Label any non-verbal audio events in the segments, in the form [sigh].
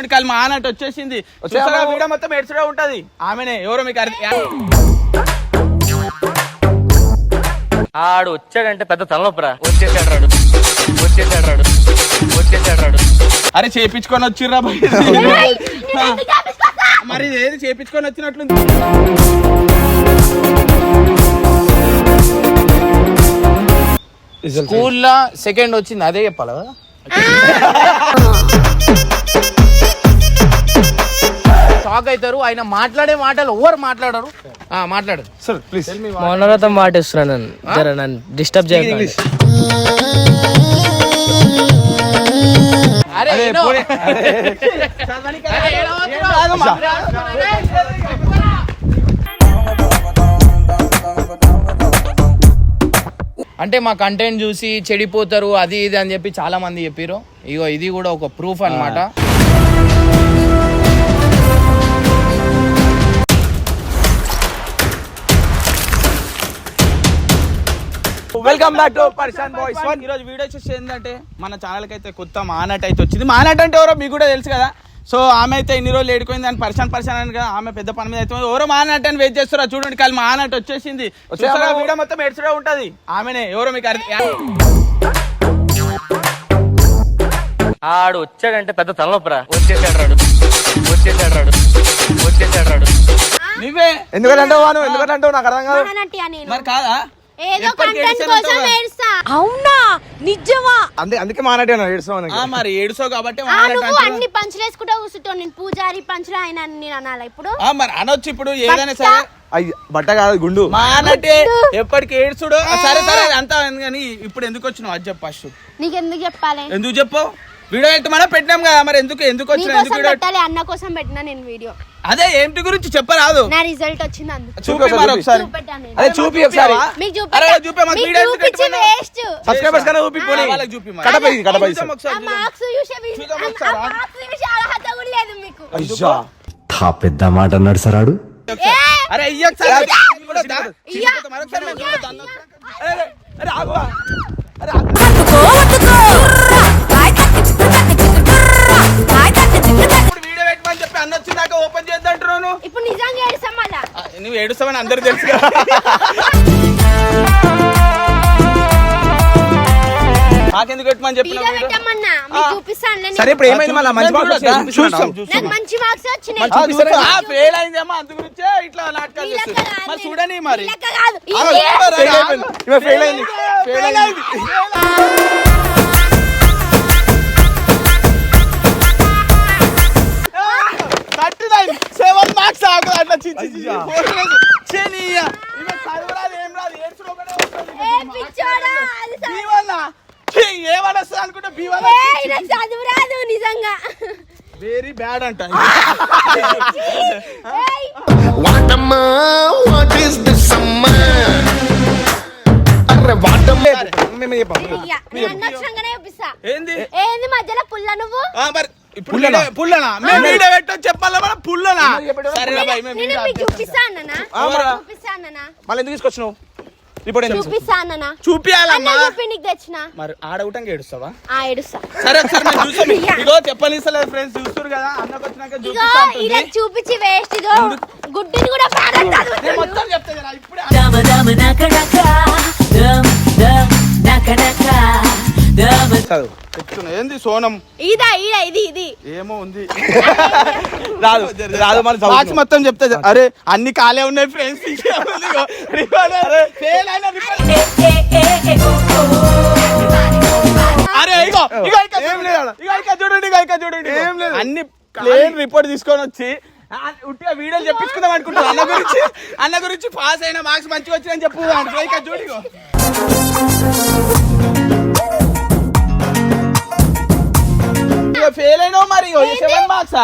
చూడండి కాదు మా అన్నట్టు వచ్చేసింది. చూసారా? వీడియో మొత్తం ఏడ్చుడే ఉంటది. ఆమెనే ఎవరో మీకు అర్థం ఆడు వచ్చాడంటే పెద్ద తలనొప్పరా. వచ్చేసాడు రాడు. వచ్చేసాడు రాడు. వచ్చేసాడు రాడు. అరే చేపించుకొని వచ్చిర్రా. [laughs] మరి ఇది ఏది? చేపించుకొని వచ్చినట్లుంది. స్కూల్లో సెకండ్ వచ్చింది అదే చెప్పాలి? షాక్ అవుతారు. ఆయన మాట్లాడే మాటలు ఎవరు మాట్లాడరు? ఆ, మాట్లాడు. సార్ ప్లీజ్ మౌనవ్రత మాట ఇస్తున్నాను నన్ను. జర నన్ను డిస్టర్బ్ చేయకండి. అరే? అంటే మా కంటెంట్ చూసి చెడిపోతారు అది ఇది అని చెప్పి చాలా మంది చెప్పారు ఇగో ఇది కూడా ఒక ప్రూఫ్ అన్నమాట. Welcome back to person boys one ఈరోజు వీడియో వచ్చేసి ఏంటంటే మన ఛానల్కి అయితే కొత్త మానట్ అయితే వచ్చింది. మానట్ అంటే ఎవరో మీకు కూడా తెలుసు కదా. సో ఆమె అయితే ఇన్ని రోజులు ఏడుకోయింది అని పర్సన్ పర్సన్ అని కదా ఆమె పెద్ద పని మీద అయితే ఎవరో మానట్ అని వెయిట్ చేస్తారా చూడండి కాదు మానట్ వచ్చేసింది. చూసారా? వీడియో మొత్తం ఏడ్చుడే ఉంటది. ఆమెనే ఎవరో మీకు అర్థం ఆడు వచ్చాడంటే పెద్ద తలనొప్పరా. వచ్చేసాడు రాడు. వచ్చేసాడు రాడు. వచ్చేసాడు రాడు. నువ్వే. ఎందుకంటే ఎందుకంటే అంటావు? నాకు అర్థం కాదు. మరి కాదా? ఏదో కంటెంట్ కోసం? ఏడుస్తా. అవునా? నిజమా? అంతే అందుకే మానటి అన్న ఏడుస్తావు ఆ, మరి ఏడుసో కాబట్టి నువ్వు. అన్ని పంచులు వేసుకుంటా కూర్చుంటావు నేను పూజారి పంచులు ఆయన నేను అనాలా ఇప్పుడు? ఆ, మరి అనొచ్చు ఇప్పుడు ఏదైనా సరే. అయ్యి బట్ట కాదు గుండు. మానటే ఎప్పటికి ఏడ్చుడు సరే సరే అంతా కానీ ఇప్పుడు ఎందుకు వచ్చినావు? అది చెప్పు ఫస్ట్ నీకు ఎందుకు చెప్పాలి? ఎందుకు చెప్పు వీడియో పెట్టమన్నా పెట్టినాం కదా మరి ఎందుకు ఎందుకు వచ్చిన ఎందుకు నీకోసం వీడియో పెట్టాలి అన్న కోసం పెట్టినా నేను వీడియో అదే ఏంటి గురించి చెప్పరాదు నా రిజల్ట్ వచ్చింది అందుకు చూపి మరి ఒకసారి చూపెట్టాను నేను. అదే చూపి ఒకసారి మీకు అరే, చూపే, మాకు మీకు వీడియో ఎందుకు చూపించి? వేస్ట్ సబ్స్క్రైబర్స్ కన్నా చూపి పోనీ. వాళ్ళకి చూపి మరి. కడప ఇది, కడప ఇది చూద్దాం సార్. ఒకసారి, ఆ. మార్క్స్ చూసే చూద్దాం ఆ ఒకసారి. మార్క్స్ చూసే అర్హత కూడా లేదు మీకు అయ్యా తా పెద్ద మాట అన్నాడు సరాడు ఏ! అరే ఇయ్యొకసారి. ఇది కూడా దా. ఇయ్య. మరొకసారి మేము ఇయ్య. చూద్దాం. అరే, అరే, అరే. అరే, ఆగు. ఇప్పుడు నిజంగా ఏడుస్తాం మళ్ళా నువ్వు. ఏడుస్తావని అందరు తెలుసు కదా. నాకెందుకు పెట్టమని చెప్పిన సరే ఇప్పుడు ఏమైంది? మళ్ళీ మంచి మార్క్స్ వస్తాయి, చూపిస్తున్నాడు. నాకు మంచి మార్క్స్ వచ్చినాయి. ఫెయిల్ అయిందేమో అందు గురించే ఇట్లా నాటకాలు చేస్తుంది మరి. చూడని మరి. ఫెయిల్ అయింది ఫెయిల్ అయింది. సెవెన్ మార్క్స్ ఆగు అట్లా చిచ్చి చిచ్చి పోలేదు. ఛీ, నీ అయ్య. ఈమె చదవరాదు, ఏం రాదు, ఏడ్చుడు ఒకటే వస్తుంది. ఏ పిచ్చోడా, అది అనుకుంటే ఏ, నిజంగా. వెరీ బ్యాడ్ అంట [laughs] ఏయ్, వాటమ్మా వాట్ ఈస్ దిస్ అమ్మా? అరే వాటమ్మా. మేము చెప్పాం ఇయ్య, నేను అన్నక్షరంగానే చూపిస్తా ఏంది? ఏంది మధ్యలో పుల్ల నువ్వు? ఆ, మరి పుల్లనా మేము వీడియో పెట్టని చెప్పాలా మనం పుల్లనా మేము నేను మీకు మళ్ళీ ఎందుకు తీసుకొచ్చినావు? రిపోర్ట్ ఎందుకు చూపిస్తా అన్ననా? అన్న చూపియాలమ్మా చూపి నీకు తెచ్చిన. మరి ఆడవుటంగా ఏడుస్తావా? ఆ ఏడుస్తా. సరే ఒకసారి మేము చూసాం [laughs] ఇయ్య. ఇగో చెప్పనిస్తలేదు ఫ్రెండ్స్ చూస్తారు కదా అన్నకు వచ్చినాక ఇగో చూపిస్తా అంటుంది. ఇలా చూపించి వేస్ట్ ఇగో గుడ్డిని కూడా ప్రాణం నేను. మొత్తం చెప్తా కదా ఇప్పుడే ఏంది సోనం? ఇదా ఇదా ఇది ఇది. ఏమో ఉంది. [laughs] రాదు రాదు బాక్స్ చదువు మొత్తం చెప్తా అరే అన్ని ఖాళీ ఉన్నాయి ఫ్రెండ్స్. అరే ఇగో ఇగో ఏం లేదు చూడండి ఇక్కడ చూడండి. ఏం లేదు. అన్ని ప్లేన్ రిపోర్ట్ తీసుకొని వచ్చి ఉట్టిగా వీడియోలు చెప్పించుకుందాం అనుకుంటాను అన్న గురించి అన్న గురించి పాస్ అయిన మార్క్స్ మంచిగా వచ్చినాయని చెప్పు. అనుకో ఇక్కడ చూడు ఇగో ఫెయిల్ అయినావు మరి? సెవెన్ మార్క్స్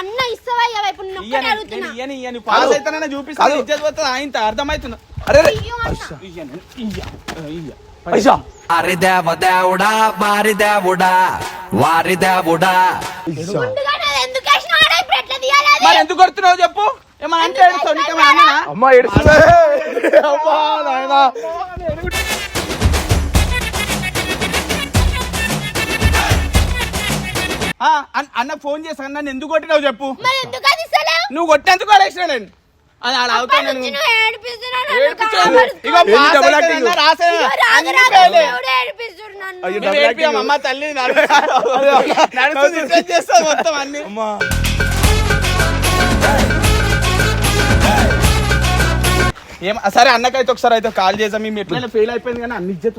అన్న ఇస్తావా? ఇప్పుడు నేను అడుగుతున్నా. ఇయ్యని ఇయ్యని. పాస్ అయితేనే చూపిస్తాను. ఇజ్జత్ పోతుంది ఆయన అర్థమవుతుంది అరే రే. ఇయ్యు అన్న. ఇయ్యను ఇయ్య. ఇయ్య. పైసా. వారి దేవ దేవుడా వారి దేవుడా వారి దేవుడా? మరి ఎందుకు కొడుతున్నావు చెప్పు? ఏమన్నా అంటే? అమ్మ అమ్మా నాయనా. అన్న ఫోన్ చేస్తాను నన్ను ఎందుకు కొట్టినావు చెప్పు? నువ్వు కొట్టేందుకు కొడేసిన నేను. అది మేము. అమ్మ తల్లి [laughs] చేస్తుంది మొత్తం అన్ని. అమ్మా. ఏం సరే అన్నకైతే ఒకసారి అయితే కాల్ చేసాం మేము ఎట్లయినా ఫెయిల్ అయిపోయింది కానీ అన్ని ఇజ్జత్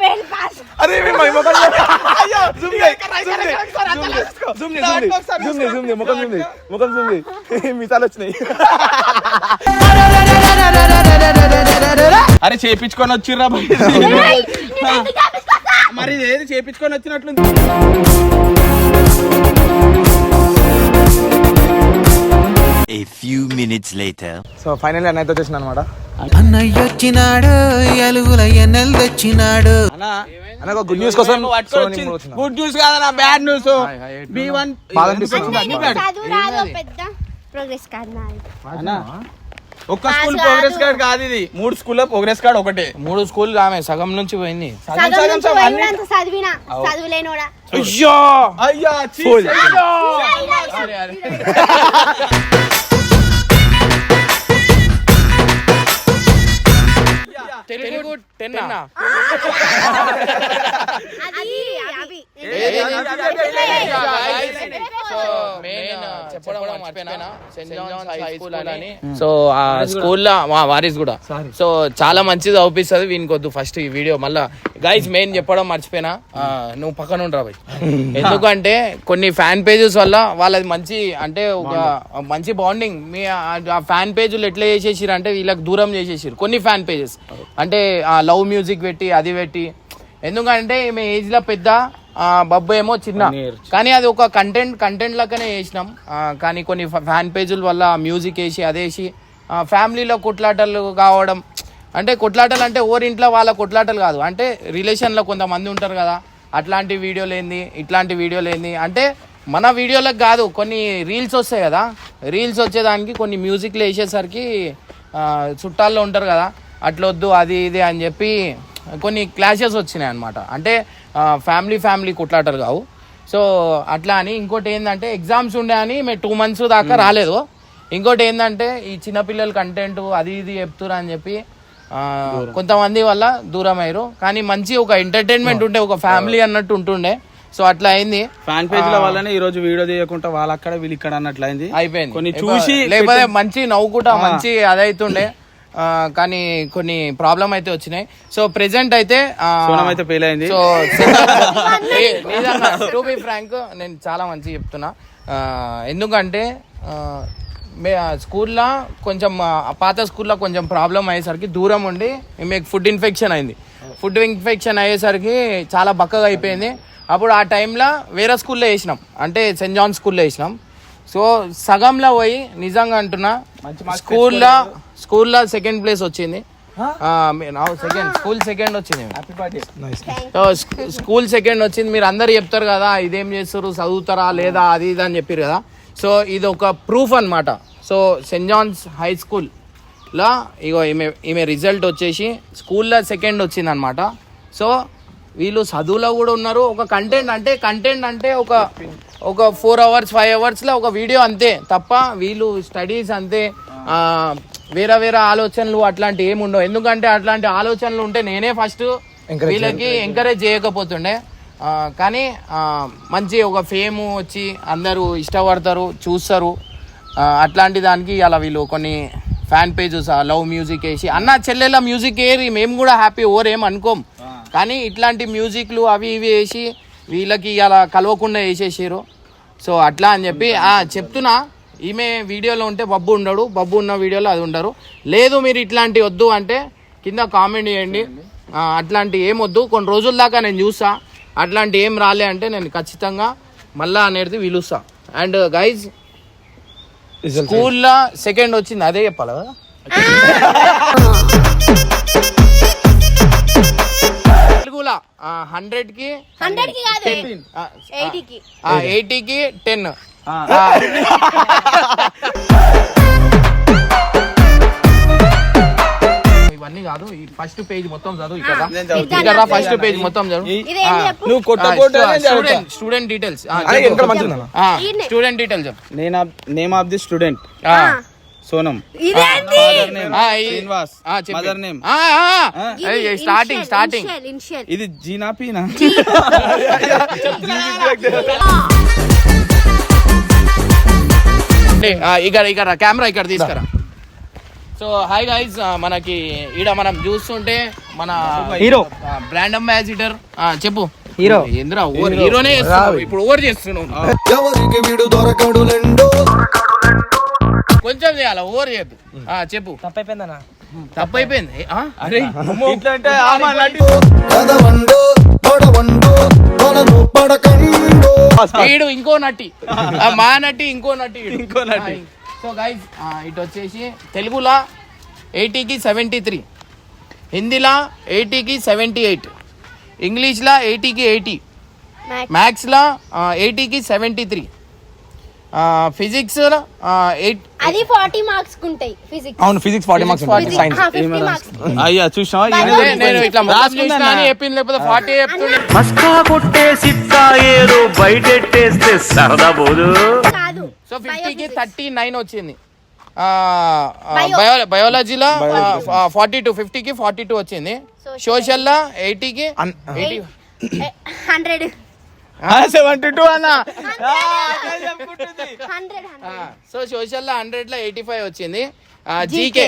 fail pass. అరే మీ మై [laughs] ముఖం [laughs] [laughs] మిసాలు వచ్చినాయి. అరే చేపించుకొని వచ్చిర్రా? మరి. ఏది చేపించుకొని వచ్చినట్లు A few minutes later. So final అన్న అయితే వచ్చేసిన అనమాట అన్నయ్యొచ్చినాడు ఎలుగుల ఎన్నెలు తెచ్చినాడు. అన్న అన్న ఒక గుడ్ న్యూస్ కోసం. గుడ్ న్యూస్ కాదన్నా bad news B one progress card నాది ఒక్క స్కూల్ ప్రోగ్రెస్ కార్డ్ కాదు ఇది. మూడు స్కూల్లో ప్రోగ్రెస్ కార్డ్ ఒకటే. మూడు స్కూల్ ఆమె సగం నుంచి పోయింది. సగం సగం [laughs] [laughs] తెలుగు టెన్ అది అవి సో ఆ స్కూల్లో మా వారీస్ కూడా. సో చాలా మంచిది అవుపిస్తుంది వీనికి వద్దు ఫస్ట్ ఈ వీడియో మళ్ళా గైస్ మెయిన్ చెప్పడం మర్చిపోయినా. నువ్వు పక్కన ఉండరా భయ్. [laughs] ఎందుకంటే కొన్ని ఫ్యాన్ పేజెస్ వల్ల వాళ్ళది మంచి అంటే ఒక మంచి బాండింగ్ మీ ఆ ఫ్యాన్ పేజీలు ఎట్లా చేసేసారు అంటే వీళ్ళకి దూరం చేసేసారు కొన్ని ఫ్యాన్ పేజెస్ అంటే ఆ లవ్ మ్యూజిక్ పెట్టి అది పెట్టి. ఎందుకంటే ఈమె ఏజ్లో పెద్ద బబ్బు ఏమో చిన్న. కానీ అది ఒక కంటెంట్ కంటెంట్ లెక్కనే చేసినాం. ఆ, కానీ కొన్ని ఫ్యాన్ పేజీల వల్ల మ్యూజిక్ వేసి అదేసి ఫ్యామిలీలో కొట్లాటలు కావడం. అంటే కొట్లాటలు అంటే ఓరి ఇంట్లో వాళ్ళ కొట్లాటలు కాదు. అంటే రిలేషన్లో కొంతమంది ఉంటారు కదా అట్లాంటి వీడియోలు ఏంది ఇట్లాంటి వీడియోలు ఏంది అంటే మన వీడియోలకు కాదు కొన్ని రీల్స్ వస్తాయి కదా. రీల్స్ వచ్చేదానికి కొన్ని మ్యూజిక్లు వేసేసరికి చుట్టాల్లో ఉంటారు కదా అట్లొద్దు అది ఇది అని చెప్పి కొన్ని క్లాషెస్ వచ్చినాయి అనమాట అంటే ఫ్యామిలీ ఫ్యామిలీ కొట్లాటలు కావు. సో అట్లా అని ఇంకోటి ఏంటంటే ఎగ్జామ్స్ ఉండే అని మేము టూ మంత్స్ దాకా రాలేదు. ఇంకోటి ఏంటంటే ఈ చిన్నపిల్లల కంటెంట్ అది ఇది చెప్తురా అని చెప్పి కొంతమంది వల్ల దూరం అయ్యారు. కానీ మంచి ఒక ఎంటర్టైన్మెంట్ ఉండే ఒక ఫ్యామిలీ అన్నట్టు ఉంటుండే. సో అట్లా అయింది. ఫ్యాన్ పేజ్ల వల్లనే ఈ రోజు వీడియో తీయకుండా వాళ్ళు అక్కడ వీళ్ళు ఇక్కడ అన్నట్లు అయింది. అయిపోయింది. కొన్ని చూసి లేకపోతే మంచి నవ్వుకుంటా మంచి అదైతుండే. కానీ కొన్ని ప్రాబ్లం అయితే వచ్చినాయి. సో ప్రెసెంట్ అయితే అయితే fail అయింది. సో టు బి ఫ్రాంక్ నేను చాలా మంచి చెప్తున్నా. ఎందుకంటే స్కూల్లో కొంచెం పాత స్కూల్లో కొంచెం ప్రాబ్లం అయ్యేసరికి దూరం ఉండి మీకు ఫుడ్ ఇన్ఫెక్షన్ అయింది. ఫుడ్ ఇన్ఫెక్షన్ అయ్యేసరికి చాలా బక్కగా అయిపోయింది. అప్పుడు ఆ టైంలో వేరే స్కూల్లో వేసినాం. అంటే సెయింట్ జాన్ స్కూల్లో వేసినాం. సో సగంలో పోయి నిజంగా అంటున్నా స్కూల్లో స్కూల్లో సెకండ్ ప్లేస్ వచ్చింది. సెకండ్ స్కూల్ సెకండ్ వచ్చింది. స్కూల్ సెకండ్ వచ్చింది. మీరు అందరు చెప్తారు కదా ఇదేం చేస్తారు చదువుతారా లేదా అది ఇది అని చెప్పారు కదా. సో ఇది ఒక ప్రూఫ్ అన్నమాట. So saint John's high school లా ఇగో ఈమె ఈమె రిజల్ట్ వచ్చేసి స్కూల్లో సెకండ్ వచ్చింది అనమాట సో వీళ్ళు చదువులో కూడా ఉన్నారు. ఒక కంటెంట్ అంటే కంటెంట్ అంటే ఒక ఒక ఫోర్ అవర్స్ ఫైవ్ అవర్స్లో ఒక వీడియో అంతే తప్ప వీళ్ళు స్టడీస్ అంతే. ఆ, వేరే వేరే ఆలోచనలు అట్లాంటి ఏమి ఉండవు. ఎందుకంటే అట్లాంటి ఆలోచనలు ఉంటే నేనే ఫస్ట్ వీళ్ళకి ఎంకరేజ్ చేయకపోతుండే. కానీ మంచి ఒక ఫేమ్ వచ్చి అందరూ ఇష్టపడతారు చూస్తారు. అట్లాంటి దానికి అలా వీళ్ళు కొన్ని ఫ్యాన్ పేజెస్ లవ్ మ్యూజిక్ వేసి అన్న చెల్లెల మ్యూజిక్ ఏరి మేము కూడా హ్యాపీ ఓర్ ఏం అనుకోం. కానీ ఇట్లాంటి మ్యూజిక్లు అవి ఇవి వేసి వీళ్ళకి అలా కలవకుండా వేసేసారు సో అట్లా అని చెప్పి ఆ, చెప్తున్నా. ఈమె వీడియోలో ఉంటే బబ్బు ఉండడు బబ్బు ఉన్న వీడియోలో అది ఉండరు. లేదు మీరు ఇట్లాంటి వద్దు అంటే కింద కామెంట్ చేయండి. అట్లాంటి ఏం వద్దు. కొన్ని రోజుల దాకా నేను చూసా. అట్లాంటి ఏం రాలే అంటే నేను ఖచ్చితంగా మళ్ళా అనేది పిలుస్తా. అండ్ గైజ్ స్కూల్లో సెకండ్ వచ్చింది. అదే చెప్పాలి? కదా తెలుగులో హండ్రెడ్కి హండ్రెడ్కి కాదు ఎయిటీకి ఎయిటీకి టెన్ ఇవన్నీ కాదు ఈ ఫస్ట్ పేజ్ మొత్తం చదువు ఇక్కడ ఫస్ట్ పేజ్ మొత్తం చదువు నువ్వు కొట్ట స్టూడెంట్ స్టూడెంట్ డీటెయిల్స్. స్టూడెంట్ నేను నేమ్ ఆఫ్ ది స్టూడెంట్ ఆ. సోనం నేమ్ ఆ, ఈ- శ్రీనివాస్ ఆ, చెప్పు. మదర్ నేమ్ ఆ, ఆ. ఏయ్, స్టార్టింగ్ స్టార్టింగ్ ఇన్షియల్ ఇది జీనా పీనా ఇక్కడ ఇక్కడ కెమెరా ఇక్కడ తీసుకురా. సో హాయ్ గైస్ మనకి ఈడ మనం చూస్తుంటే మన హీరో. బ్రాండ్ అంబాసిడర్ చెప్పు. హీరో. ఏంద్రా ఓవర్ హీరోనే చేస్తున్నావు ఇప్పుడు ఓవర్ చేస్తున్నావు. కొంచెం చేయాలి ఓవర్ చేయద్దు. చెప్పు. తప్పైపోయిందన్నా. తప్పైపోయింది. ఆ? అరే ఇట్లా అంటే వీడు ఇంకో నటి. ఆ, మా నటి ఇంకో నటి ఇంకో నటి. సో గైస్ ఇటు వచ్చేసి తెలుగులో ఎయిటీకి సెవెంటీ త్రీ హిందీలో ఎయిటీకి సెవెంటీ ఎయిట్ ఇంగ్లీష్లో ఎయిటీకి ఎయిటీ. మ్యాథ్స్లో ఎయిటీకి సెవెంటీ త్రీ ఫిజిక్స్ ఎయిట్ అది ఫార్టీ మార్క్స్ ఉంటాయి ఫిజిక్స్ అవును ఫిజిక్స్ ఫార్టీ మార్క్స్ ఉంటాయి. సైన్స్ అయ్యా Biology. నేను ఇట్లా అని చెప్పింది లేకపోతే ఫార్టీ చెప్తుండే మస్కా కొట్టే సిక్కా ఏదో బయటెట్టేస్తే సరదా పోదు. కాదు సో ఫిఫ్టీకి థర్టీ నైన్ వచ్చింది. బయాలజీలో ఫార్టీ టూ ఫిఫ్టీకి ఫార్టీ టూ వచ్చింది. సోషల్లో ఎయిటీకి ఎయిటీ హండ్రెడ్ సెవెంటీ టూ అన్న. [laughs] Hundred hundred. సో సోషల్లో హండ్రెడ్లో ఎయిటీ ఫైవ్ వచ్చింది జీకే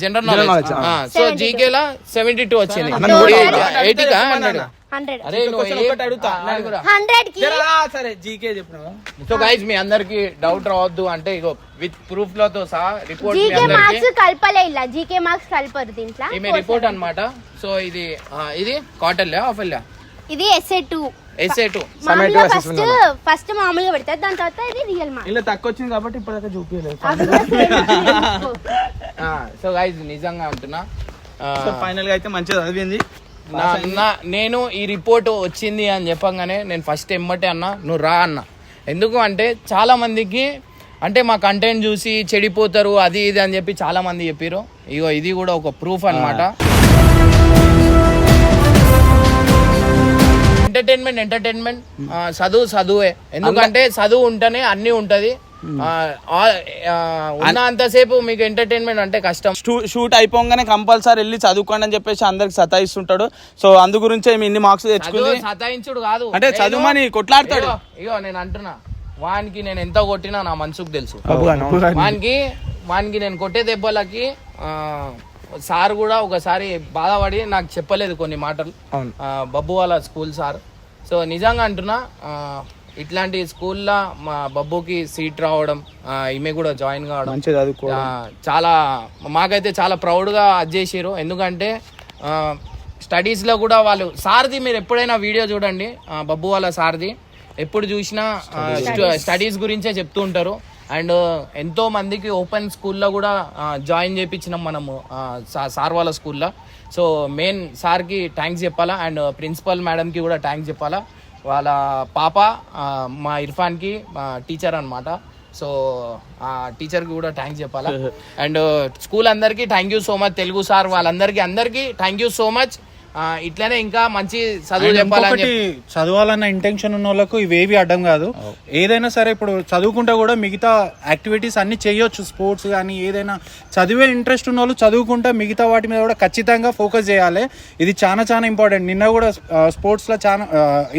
జనరల్ నాలెడ్జ్ సో 72. జీకేలో సెవెంటీ టూ వచ్చింది. హండ్రెడ్? హండ్రెడ్. హండ్రెడ్కి సరే జీకే చెప్పినావా. సో గైజ్ మీ అందరికి డౌట్ రావద్దు అంటే ఇగో విత్ ప్రూఫ్లతో సహా రిపోర్ట్ మీ జీకే అందరికి. మార్క్స్ కలపలే ఇలా. జీకే మార్క్స్ కలపరు దీంట్లో. ఈమె రిపోర్ట్ అన్నమాట. సో ఇది ఇది కాటన్ ఆఫెల్లా ఇది ఎస్ఏ టూ ఎస్ఏ టూ మామూలుగా ఫస్ట్ ఫస్ట్ మామూలుగా పెడతారు దాని తర్వాత ఇది రియల్ మార్క్స్ ఇలా తక్కువ వచ్చింది కాబట్టి ఇప్పటిదాకా చూపించలేదు. సో గైజ్ నిజంగా అంటున్నా సో ఫైనల్గా అయితే మంచిగా చదివింది. నా- నా- నేను ఈ రిపోర్ట్ వచ్చింది అని చెప్పగానే నేను ఫస్ట్ ఎమ్మటే అన్నా నువ్వు రా అన్న. ఎందుకు అంటే చాలా మందికి అంటే మా కంటెంట్ చూసి చెడిపోతారు అది ఇది అని చెప్పి చాలా మంది చెప్పారు ఇగో ఇది కూడా ఒక ప్రూఫ్ అన్నమాట. Entertainment entertainment. చదువు చదువే. ఎందుకంటే చదువు ఉంటేనే అన్ని ఉంటది. ఉన్నంతసేపు మీకు ఎంటర్టైన్మెంట్ అంటే కష్టం. షూట్ అయిపోగానే కంపల్సరీ వెళ్ళి చదువుకోండి అని చెప్పేసి అందరికి సతాయిస్తుంటాడు. సో అందు గురించే ఇన్ని మార్క్స్ తెచ్చుకుంది. సతాయించుడు కాదు. అంటే చదువుమని కొట్లాడతాడు. ఇగో, నేను అంటున్నా. వానికి నేను ఎంత కొట్టినా నా మనసుకు తెలుసు. వానికి వానికి నేను కొట్టే దెబ్బలకి ఆ, సార్ కూడా ఒకసారి బాధపడి నాకు చెప్పలేదు కొన్ని మాటలు. అవును. బబ్బు వాళ్ళ స్కూల్ సార్. సో నిజంగా అంటున్నా ఇట్లాంటి స్కూల్లో మా బబ్బుకి సీట్ రావడం ఈమె కూడా జాయిన్ కావడం చాలా మాకైతే చాలా ప్రౌడ్గా అది చేసారు ఎందుకంటే స్టడీస్లో కూడా వాళ్ళు సార్ది మీరు ఎప్పుడైనా వీడియో చూడండి బబ్బు వాళ్ళ సార్ది. ఎప్పుడు చూసినా స్టడీస్ గురించే చెప్తూ ఉంటారు. అండ్ ఎంతో మందికి ఓపెన్ స్కూల్లో కూడా జాయిన్ చేయించినాం మనము సార్ వాళ్ళ స్కూల్లో. సో మెయిన్ సార్కి థ్యాంక్స్ చెప్పాలా అండ్ ప్రిన్సిపల్ మేడంకి కూడా థ్యాంక్స్ చెప్పాలా. వాళ్ళ పాప మా ఇర్ఫాన్కి టీచర్ అన్నమాట. సో ఆ టీచర్కి కూడా థ్యాంక్స్ చెప్పాలా. [laughs] అండ్ స్కూల్ అందరికీ thank you so much Telugu sir వాళ్ళందరికీ అందరికీ థ్యాంక్ యూ సో మచ్. ఇట్లనే ఇంకా మంచి చదువు చెప్పాలని ఇంకొకటి చెప్పి చదవాలన్న ఇంటెన్షన్ ఉన్న వాళ్ళకు ఇవేవి అడ్డం కాదు. ఏదైనా సరే ఇప్పుడు చదువుకుంటే కూడా మిగతా యాక్టివిటీస్ అన్ని చేయొచ్చు స్పోర్ట్స్ కానీ ఏదైనా. చదివే ఇంట్రెస్ట్ ఉన్న వాళ్ళు చదువుకుంటే మిగతా వాటి మీద కూడా ఖచ్చితంగా ఫోకస్ చేయాలి. ఇది చాలా చాలా ఇంపార్టెంట్ నిన్న కూడా స్పోర్ట్స్లో చాలా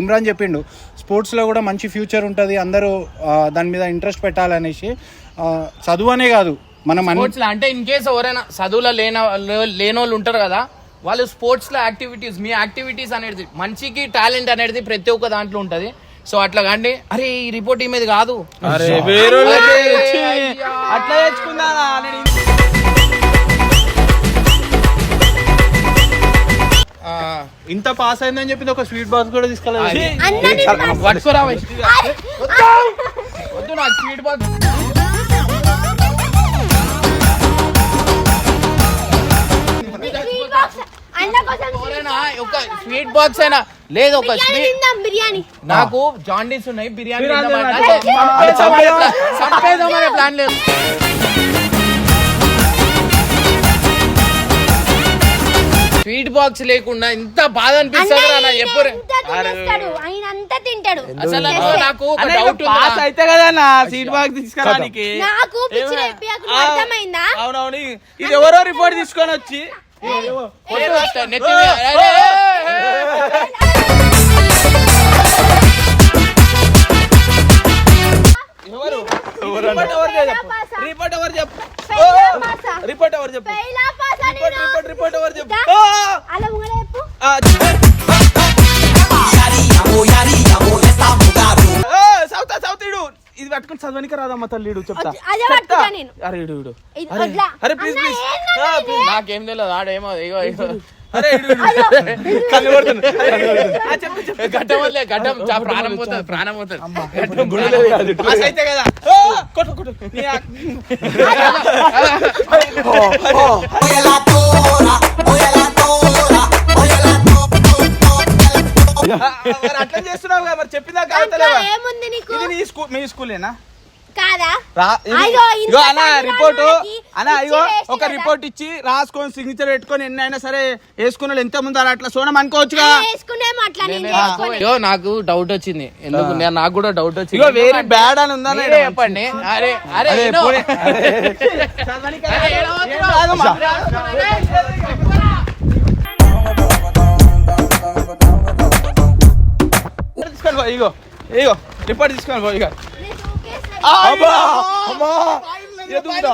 ఇమ్రాన్ చెప్పిండు. స్పోర్ట్స్లో కూడా మంచి ఫ్యూచర్ ఉంటుంది అందరూ దాని మీద ఇంట్రెస్ట్ పెట్టాలనేసి. చదువు అనే కాదు. మనం అంటే ఇన్ కేసు ఎవరైనా చదువులో లేన లేనోళ్ళు ఉంటారు కదా వాళ్ళు స్పోర్ట్స్లో యాక్టివిటీస్ మీ యాక్టివిటీస్ అనేది మంచికి టాలెంట్ అనేది ప్రతి ఒక్క దాంట్లో ఉంటది సో అట్లా కండి అరే ఈ రిపోర్ట్ ఈమెది కాదు అరే, ఇచ్చి అయ్యా. అట్లా తెచ్చుకుందా ఇంత పాస్ అయిందని చెప్పింది ఒక స్వీట్ బాక్స్ కూడా. అందరినీ పట్టుకోరా. వద్దు నాకు స్వీట్ బాక్స్ ఒక స్వీట్ బాక్స్ అయినా లేదు ఒక బిర్యానీ స్వీట్ నాకు జాండీస్ ఉన్నాయి బిర్యానీ ప్లాన్ లేదు. స్వీట్ బాక్స్ లేకుండా ఇంత బాధ అనిపిస్తుంది తింటాడు. అసలు నాకు- డౌట్ పాస్ అయితే కదా సీట్ బాక్స్ తీసుకురానికి నాకు పిచ్చి రేపియాకు అర్థమైందా? అవునవును. ఇది ఎవరో రిపోర్ట్ తీసుకొని వచ్చి రిపోర్ట్ ఎవరు? చెప్పు? రిపోర్ట్ ఎవరు చెప్పు? రిపోర్ట్ రిపోర్ట్ రిపోర్ట్ ఎవరు చెప్పు? సౌతా పట్టుకుని చదవనికి రాదమ్మ తల్లిడు చెప్తా. అదే- నేను. అరే ఇడు ఇడు. ఇది అరే, ప్లీజ్ అన్న, ప్లీజ్. ఏందన్నా ఇది? నాకేం తెలియదు ఆడేమో ఇగో ఇగో. అరే ఇడు ఇడు. కళ్ళు పడుతుంది ఆ, చెప్పు చెప్పు. గడ్డం వదిలే గడ్డం చా- ప్రాణం పోతుంది ప్రాణం పోతుంది. పాస్ అయితే కదా. ఓ, కొట్టు కొట్టు. నీ ఆ- అట్లా చేస్తున్నావు కదా మరి చెప్పిందా ఏముంది నీకు? ఇది నీ స్కూల్ మీ స్కూలేనా? కాదా? అయ్యో, రిపోర్ట్. ఇగో వేస్ట్ ఒక. రిపోర్ట్ ఇచ్చి రాసుకొని సిగ్నేచర్ పెట్టుకొని ఎన్ని అయినా సరే వేసుకున్న వాళ్ళు ఎంత ముందు అట్లా సోనం చేసుకోను. అయ్యో నాకు డౌట్ వచ్చింది. ఎందుకు? నేను నాకు కూడా డౌట్ వచ్చింది. ఇగో వెరీ బ్యాడ్ అని ఉందా చెప్పండి. అరే అరే దూకుతాడు.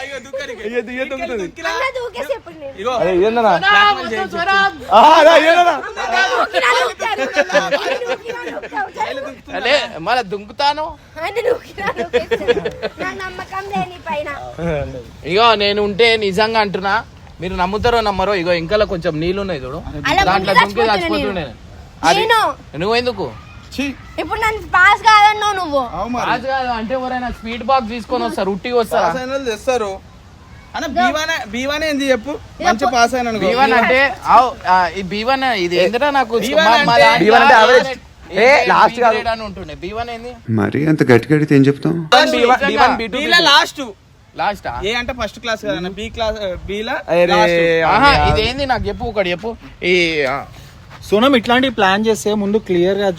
ఆయన దూకినా దూకుతాడు. అలే మళ్ళీ దుంకుతాను? ఇగో నేను ఉంటే నిజంగా అంటున్నా. మీరు నమ్ముతారో నమ్మరో ఇగో ఇంకా కొంచెం నీళ్ళు ఉన్నాయి చూడు. దాంట్లో దుంకి చచ్చిపోతుండే అది నేను. నువ్వెందుకు? ఇప్పుడు నన్ను పాస్ కాదన్నావు నువ్వు. రాజు కాదు అంటే ఎవరైనా స్వీట్ బాక్స్ తీసుకొని వస్తారు ఉట్టిగా వస్తారా? పాస్ తెస్తారు. ఏంది చెప్పు? మంచి పాస్ అయిన బీవన్ అంటే బీవన్ ఇది ఎందుకంటే నాకు B1 మా- మా అంటే- దాంట్లో B1 అంటే average. ఏ, ఏ, B last కాదు. grade అని ఉంటుండే. బీవన్ ఏంది? మరి అంత గట్టి గడితే ఏం చెప్తాం లాస్ట్ లాస్ట్ ఏ అంటే ఫస్ట్ క్లాస్ కదా బి క్లాస్ బీలా అరే ఆహా ఇదేంది నాకు చెప్పు ఒకటి చెప్పు. ఈ సోనం ఇట్లాంటి ప్లాన్ చేస్తే ముందు క్లియర్గా [laughs]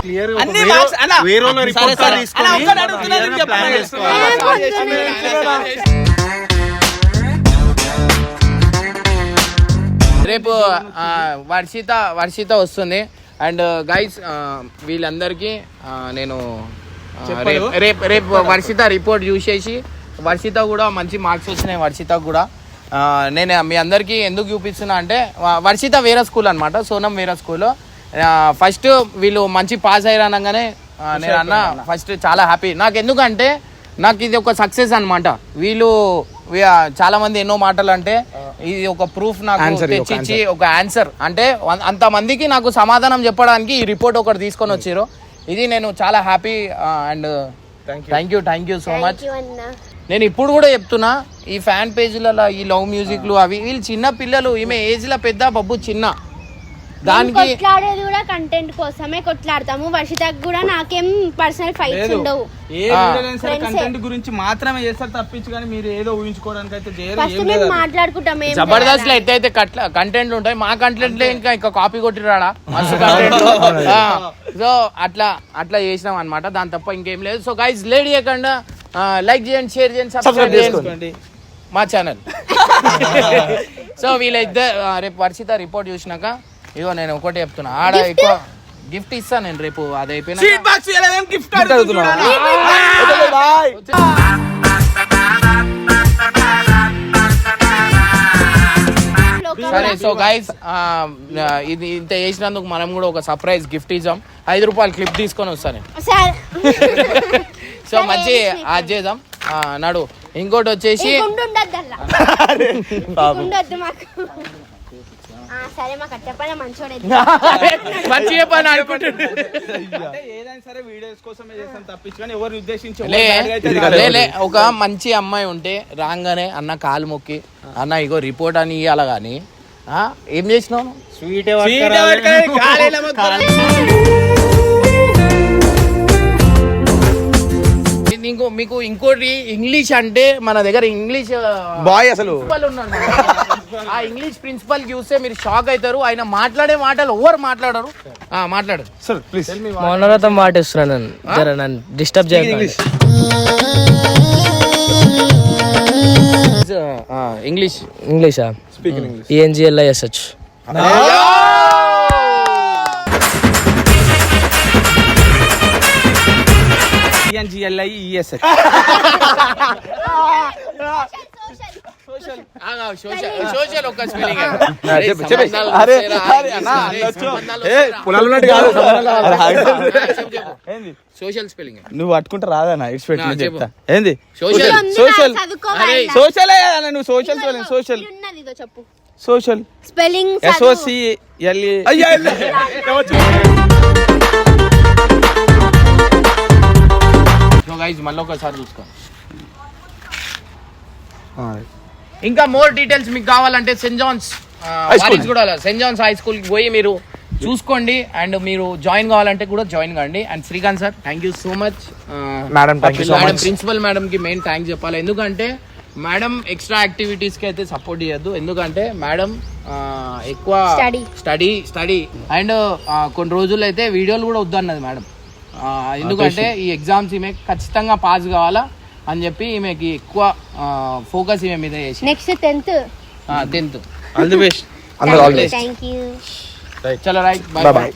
క్లియర్ వేరే రిపోర్ట్. తీసుకొని. చేసుకోవాలి. రేపు ఆ, వర్షిత వర్షిత వస్తుంది. అండ్ గైస్ వీళ్ళందరికీ ఆ, నేను ఆ, రేపు- రేపు రేపు వర్షిత రిపోర్ట్ చూసేసి వర్షిత కూడా మంచి మార్క్స్ వచ్చినాయి వర్షిత కూడా. నేను మీ అందరికీ ఎందుకు చూపిస్తున్నా అంటే వర్షిత వేరే స్కూల్ అనమాట సోనం వేరే స్కూల్. ఫస్ట్ వీళ్ళు మంచి పాస్ అయ్యారు అనగానే నేను అన్న ఫస్ట్ చాలా హ్యాపీ. నాకు ఎందుకంటే నాకు ఇది ఒక సక్సెస్ అన్నమాట. వీళ్ళు చాలా మంది ఎన్నో మాటలు అంటే ఇది ఒక ప్రూఫ్ నాకు తెచ్చిచ్చి ఒక ఆన్సర్. అంటే అంత మందికి నాకు సమాధానం చెప్పడానికి ఈ రిపోర్ట్ ఒకటి తీసుకొని వచ్చారు ఇది నేను చాలా happy and thank you thank you so much. నేను ఇప్పుడు కూడా చెప్తున్నా ఈ ఫ్యాన్ పేజీలలో ఈ లవ్ మ్యూజిక్లు అవి వీళ్ళు చిన్న పిల్లలు ఈమె ఏజ్లో పెద్ద బబ్బు చిన్న. దానికి కొట్లాడేది కూడా కంటెంట్ కోసమే కొట్లాడతాము. వర్షితకు కూడా నాకేం పర్సనల్ ఫైట్స్ ఉండవు. ఏ సరే. కంటెంట్ గురించి మాత్రమే చేస్తారు తప్పించు కానీ మీరు ఏదో ఊహించుకోవడానికి అయితే చేయరు మేము మాట్లాడుకుంటాం ఏం జబర్దస్త్లో ఎట్లయితే కంటెంట్ ఉంటాయి. మా కంటెంట్ ఇంకా ఇంకా కాపీ మస్తు కంటెంట్ సో అట్లా అట్లా చేసినాం అనమాట దాని తప్ప ఇంకేం లేదు. సో గైజ్ లేట్ చేయకుండా లైక్ చేయండి షేర్ చేయండి సబ్స్క్రైబ్ చేయండి చేసుకోండి. మా ఛానల్ [laughs] సో వీళ్ళిద్దరు రేపు వర్షిత రిపోర్ట్ చూసినాక ఇగో నేను ఒకటి చెప్తున్నా. ఆడ ఎక్కువ గిఫ్ట్ ఇస్తా నేను రేపు అది అయిపోయినా సీట్ బాక్స్ ఏం గిఫ్ట్ సరే సో గైస్ ఇది ఇంత చేసినందుకు మనం కూడా ఒక సర్ప్రైజ్ గిఫ్ట్ ఇద్దాం. ఐదు రూపాయలు క్లిప్ తీసుకొని వస్తాను నేను. సరే. [laughs] సో మంచి అది చేద్దాం. ఆ, నడు ఇంకోటి వచ్చేసి [laughs] [laughs] మంచిగా పని ఒక మంచి అమ్మాయి ఉంటే రాగానే అన్న కాలు మొక్కి అన్న ఇగో రిపోర్ట్ అని ఇవ్వాలి కానీ ఏం చేసినావు? స్వీట్ నీకు మీకు ఇంకోటి ఇంగ్లీష్ అంటే మన దగ్గర ఇంగ్లీష్ బాయ్ అసలు. ఆ ఇంగ్లీష్ ప్రిన్సిపల్ చూస్తే మీరు షాక్ అవుతారు. ఆయన మాట్లాడే మాటలు ఎవరు మాట్లాడరు? ఆ, మాట్లాడు. సార్ ప్లీజ్ మౌనవ్రతం పాటిస్తున్నాను జర నన్ను డిస్టర్బ్ చేయకండి. ఆ, ఇంగ్లీష్. ఇంగ్లీషా? ఈఎన్జిఎల్ఐఎస్హెచ్ కాదు. ఏంది సోషల్ స్పెల్లింగ్ నువ్వు పట్టుకుంటే రాదన్నా ఇట్స్ పెట్టి. చెప్తా. ఏంది? సోషల్ సోషల్ సోషల్ నువ్వు సోషల్ స్పెల్లింగ్ సోషల్ చెప్పు. Social spelling S O C L E guys మళ్ళీ ఒకసారి చూసుకో. ఇంకా మోర్ డీటెయిల్స్ మీకు కావాలంటే సెంట్ జాన్స్ కూడా సెంట్ జాన్స్ హై స్కూల్కి పోయి మీరు చూసుకోండి అండ్ మీరు జాయిన్ కావాలంటే కూడా జాయిన్ కాండి. And Srikanth sir thank you so much Madam, thank you so madam much. Principal madam కి మెయిన్ థ్యాంక్స్ చెప్పాలి. ఎందుకంటే మేడం ఎక్స్ట్రా యాక్టివిటీస్కి అయితే సపోర్ట్ చేయొద్దు. ఎందుకంటే మేడం ఎక్కువ Study. స్టడీ స్టడీ అండ్ కొన్ని రోజులు అయితే వీడియోలు కూడా వద్దన్నది మేడం ఎందుకంటే ఈ ఎగ్జామ్స్ ఈమె ఖచ్చితంగా పాస్ కావాలా అని చెప్పి ఈమెకి ఎక్కువ ఫోకస్ ఈమె మీద చేసి. Next tenth tenth all the best చలో రైట్ Bye bye.